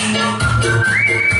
Música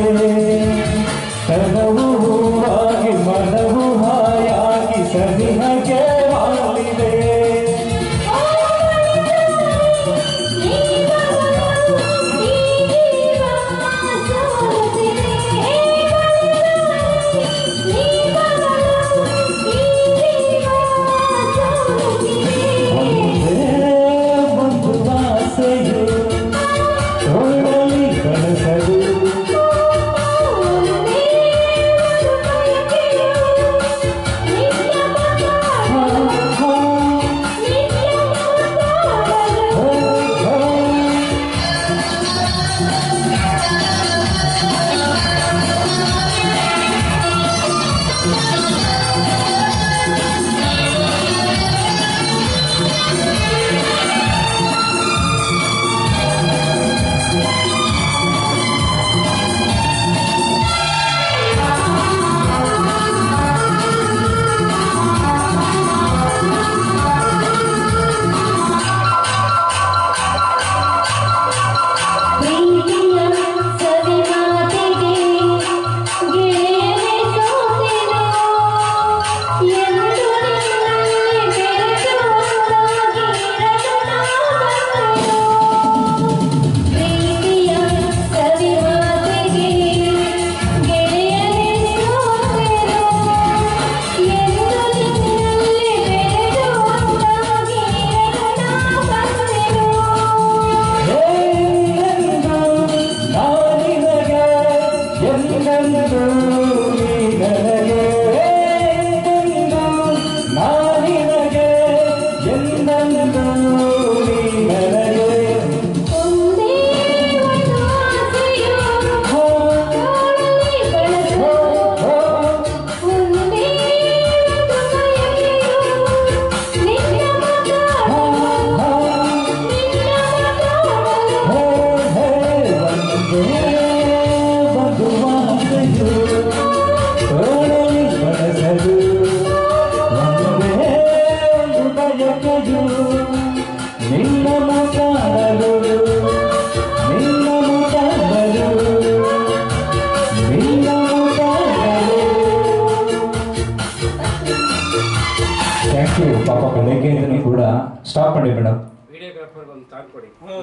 thank you ಪಾಪ ಬೆಳಗ್ಗೆಯಿಂದನೂ ಕೂಡ stop ಮಾಡಿ ಮೇಡಮ್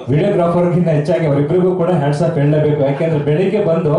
ವಿಡಿಯೋಗ್ರಾಫರ್ಗಿಂತ ಹೆಚ್ಚಾಗಿ ಅವರಿಬ್ಬರಿಗೂ ಕೂಡ ಹ್ಯಾಂಡ್ಸ್ ಆಫ್ ಹೇಳಬೇಕು ಯಾಕೆಂದ್ರೆ ಬೆಳಿಗ್ಗೆ ಬಂದು